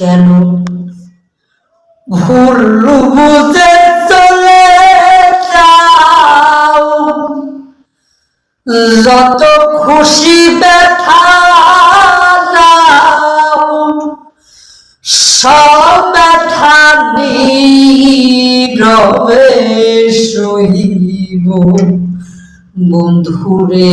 কেন? ভুল বুঝে চলে যাও। যত খুশি ব্যথা সব ব্যথা নীরবে সহিব। বন্ধুরে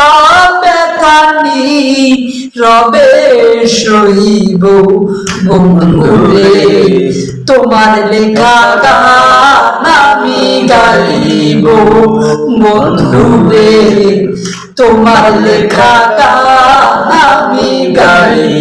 সব ব্যথানি রবে সইব বন্ধুরে, তোমার লেখা গান আমি গাইব বন্ধুরে, তোমার লেখা গান আমি গাইব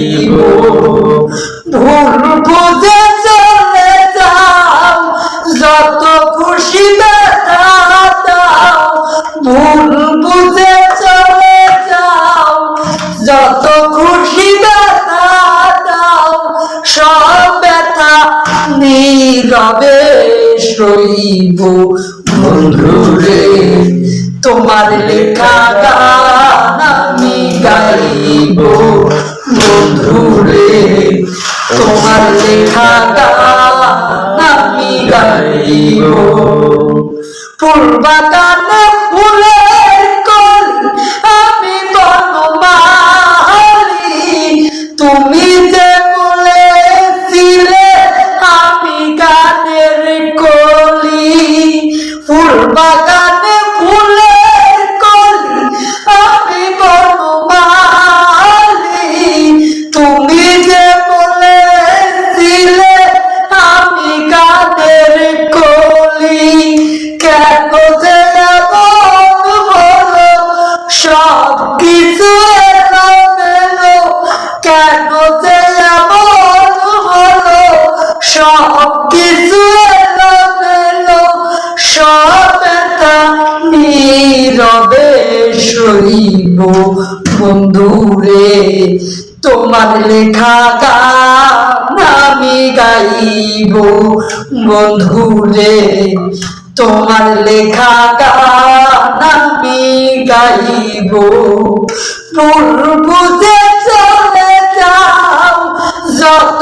নীরবে সইব বন্ধুরে? তোমার লেখা আমি গাইব বন্ধুরে। তোমার লেখা আমি গাইব। ফুল বাগানে নীরবে সইব বন্ধুরে? তোমার লেখা গান আমি গাইব বন্ধুরে। তোমার লেখা গান আমি গাইব। বুঝে চলে যাও যত